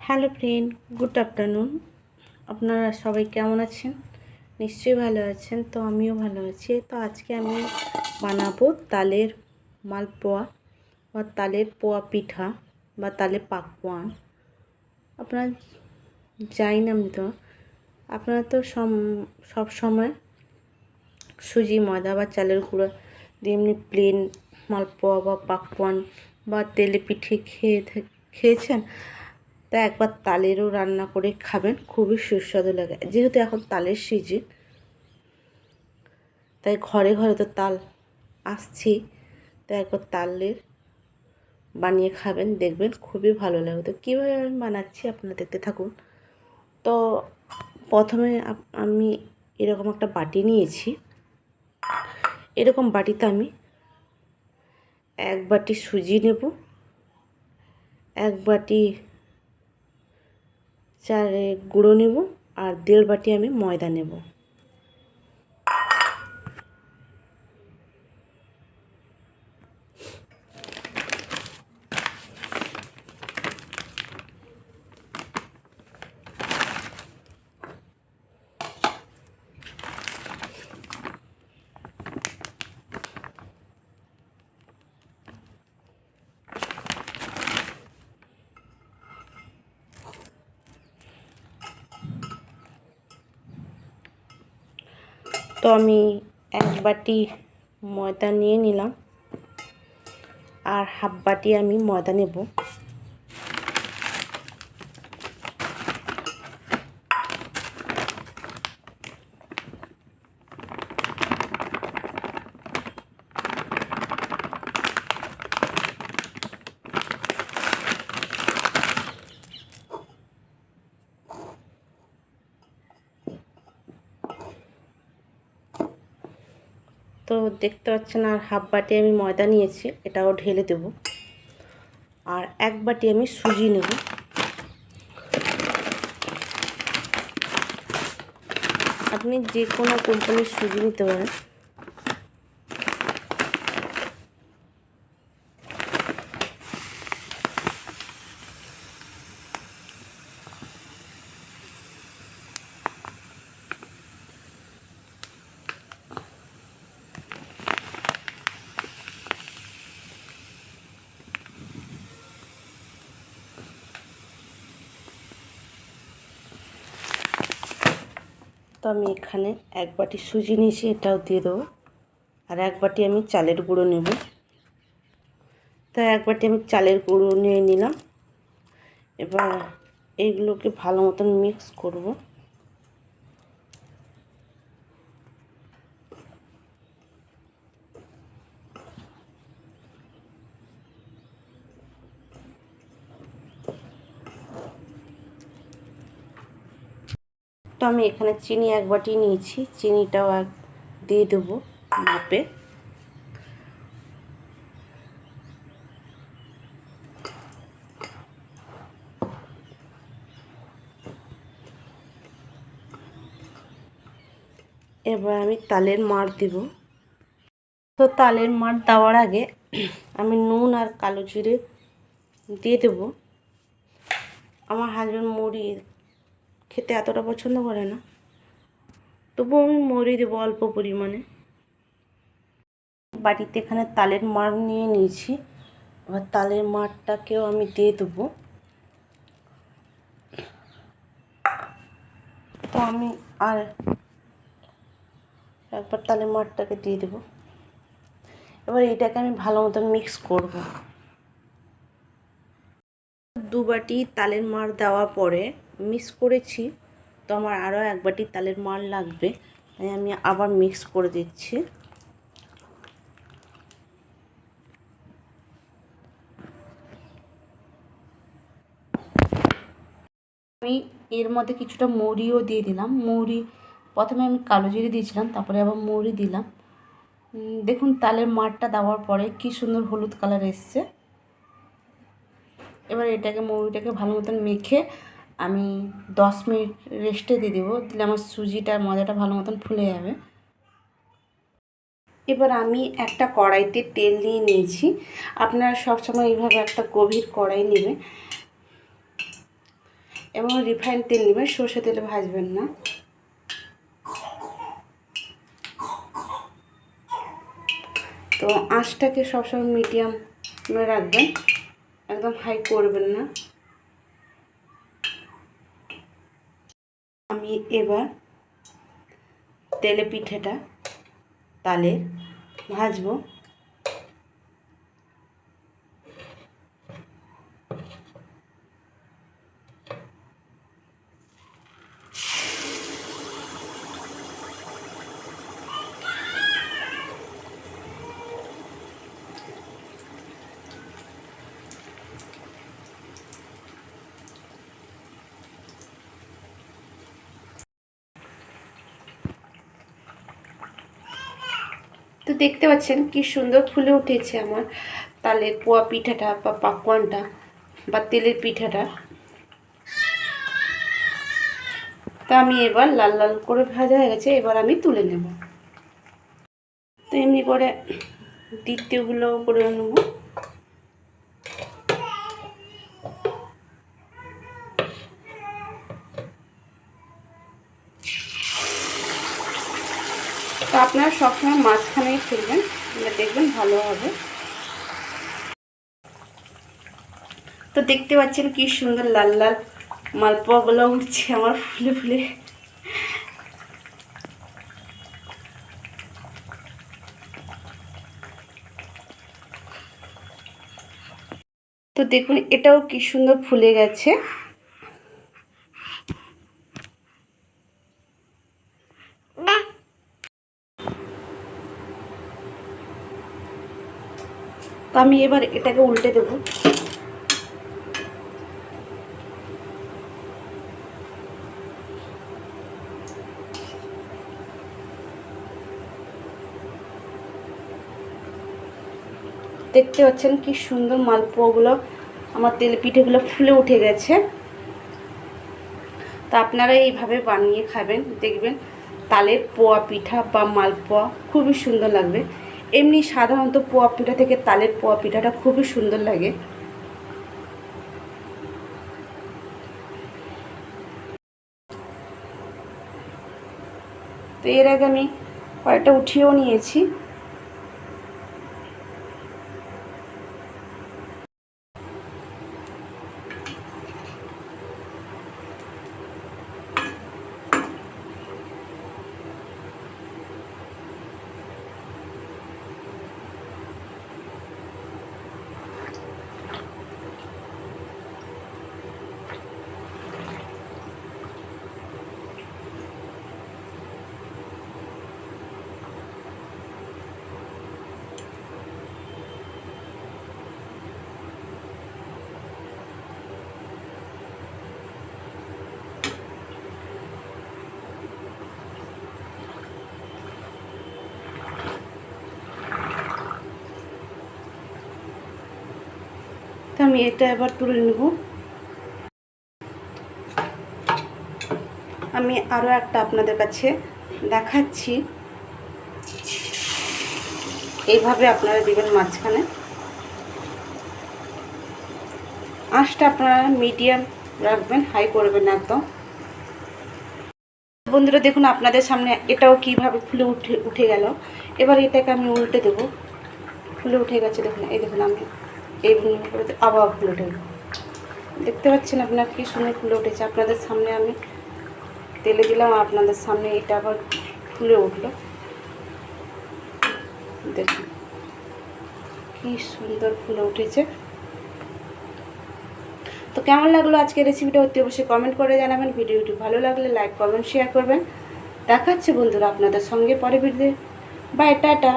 Hello friend, good afternoon. আপনারা সবাই কেমন আছেন? নিশ্চয়ই ভালো আছেন, তো আমিও ভালো আছি। তো আজকে আমি বানাবো তালের মালপোয়া বা তালের পোয়া পিঠা বা তালের পাকোয়ান আপনার যাই নাম তো, আপনারা তো সব সময় সুজি, ময়দা বা চালের গুঁড়ো দিয়ে এমনি প্লেন মালপোয়া বা পাকোয়ান বা তেলে পিঠে খেয়ে খেয়েছেন? তা একবার তালেরও রান্না করে খাবেন, খুবই সুস্বাদু লাগে। যেহেতু এখন তালের সিজন তাই ঘরে ঘরে তো তাল আসছি তাই একবার তালের বানিয়ে খাবেন, দেখবেন খুবই ভালো লাগে তো কীভাবে আমি বানাচ্ছি আপনারা দেখতে থাকুন। তো প্রথমে আমি এরকম একটা বাটি নিয়েছি। এরকম বাটিতে আমি এক বাটি সুজি নেব, এক বাটি চারে গুঁড়ো নেব আর দেড় বাটি আমি ময়দা নেব। তো আমি এক বাটি ময়দা নিয়ে নিলাম। আর হাফ বাটি আমি ময়দা নেব। তো দেখতে পাচ্ছেন আর হাফ বাটি আমি ময়দা নিয়েছি, এটাও ঢেলে দেব। আর এক বাটি আমি সুজি নেব। আপনি যে কোনো কোম্পানির সুজি নিতে পারেন। তো আমি এখানে এক বাটি সুজি নিয়েছি, এটাও দিয়ে দেবো। আর এক বাটি আমি চালের গুঁড়ো নেব। তো এক বাটি আমি চালের গুঁড়ো নিয়ে নিলাম। এবার এইগুলোকে ভালো মতন মিক্স করব। তো আমি এখানে চিনি এক বাটি নিয়েছি। চিনিটাও এক দিয়ে দেবো মাপে। এবার আমি তালের মার দেব। তো তালের মার দেওয়ার আগে আমি নুন আর কালো জিরে দিয়ে দেবো। আমার হাজব্যান্ড মুড়ি খেতে এতটা পছন্দ করে না। তবুও আমি মরি দেবো অল্প পরিমাণে। বাড়িতে এখানে তালের মার নিয়ে নিয়েছি। এবার তালের মারটাকেও আমি দিয়ে দেবো। তো আমি আর একবার তালের মারটাকে দিয়ে দেবো। এবার এটাকে আমি ভালো মতন মিক্স করব। দু বাটি তালের মার দেওয়ার পরে মিক্স করেছি। তো আমার আরও এক বাটি তালের মার লাগবে। তাই আমি আবার মিক্স করে দিচ্ছি। আমি এর মধ্যে কিছুটা মৌরিও দিয়ে দিলাম। মৌরি প্রথমে আমি কালো জিরে দিয়েছিলাম, তারপরে আবার মৌরি দিলাম। দেখুন তালের মারটা দেওয়ার পরে কি সুন্দর হলুদ কালার এসছে। এবার এটাকে মৌরিটাকে ভালো মতন মেখে আমি দশ মিনিট রেস্টে দিয়ে দেবো দিলে আমার সুজিটা মজাটা ভালো মতন ফুলে যাবে। এবার আমি একটা কড়াইতে তেল নিয়ে নিয়েছি। আপনারা সবসময় এইভাবে একটা গভীর কড়াই নেবে এবং রিফাইন তেল নেবেন সর্ষে তেলে ভাজবেন না। তো আঁচটাকে সবসময় মিডিয়াম রাখবেন, একদম হাই করবেন না। আমি এবার তেলে পিঠেটা তালে ভাজবো। তো দেখতে পাচ্ছেন কি সুন্দর ফুলে উঠেছে আমার তালের পোয়া পিঠাটা বা পাপকর্নটা বা তেলের পিঠাটা। তা আমি এবার লাল লাল করে ভাজা হয়ে গেছে, এবার আমি তুলে নেব। তো এমনি করে দ্বিতীয়গুলো করে নেব তো আপনারা সবসময় মাঝখানেই ফেলবেন দেখবেন ভালো হবে। তো দেখতে পাচ্ছেন কি সুন্দর লাল লাল মালপোয়াগুলো উঠছে আমার ফুলে ফুলে। তো দেখুন, এটাও কি সুন্দর ফুলে গেছে। তো আমি এবার এটাকে উল্টে দেবো। দেখতে পাচ্ছেন কি সুন্দর মালপোয়াগুলো, আমার তেল পিঠেগুলো ফুলে উঠে গেছে। তা আপনারা এইভাবে বানিয়ে খাবেন, দেখবেন তালের পোয়া পিঠা বা মালপোয়া খুবই সুন্দর লাগবে। এমনি সাধারণত পোয়া পিঠা থেকে তালের পোয়া পিঠাটা খুবই সুন্দর লাগে। তো এর আগে আমি কয়েকটা উঠিয়েও নিয়েছি। আমি এটা এবার তুলে নেব। আমি আরও একটা আপনাদের কাছে দেখাচ্ছি। এইভাবে আপনারা দিবেন মাঝখানে। আঁচটা আপনারা মিডিয়াম রাখবেন, হাই করবেন একদম। বন্ধুরা, দেখুন আপনাদের সামনে এটাও কীভাবে ফুলে উঠে উঠে গেল। এবার এটাকে আমি উল্টে দেবো। ফুলে উঠে গেছে, দেখুন, এই দেখুন আমি এই করে আবার ফুলে উঠে দেখতে পাচ্ছেন আপনার কি সুন্দর ফুলে উঠেছে আপনাদের সামনে আমি তেলে দিলাম আপনাদের সামনে এটা আবার ফুলে উঠল। দেখুন, কি সুন্দর ফুলে উঠেছে। তো কেমন লাগল আজকের রেসিপিটা অতি অবশ্যই কমেন্ট করে জানাবেন। ভিডিওটি ভালো লাগলে লাইক কমেন্ট শেয়ার করবেন। দেখাচ্ছে বন্ধুরা আপনাদের সঙ্গে পরে ভিডিও বাই টাটা।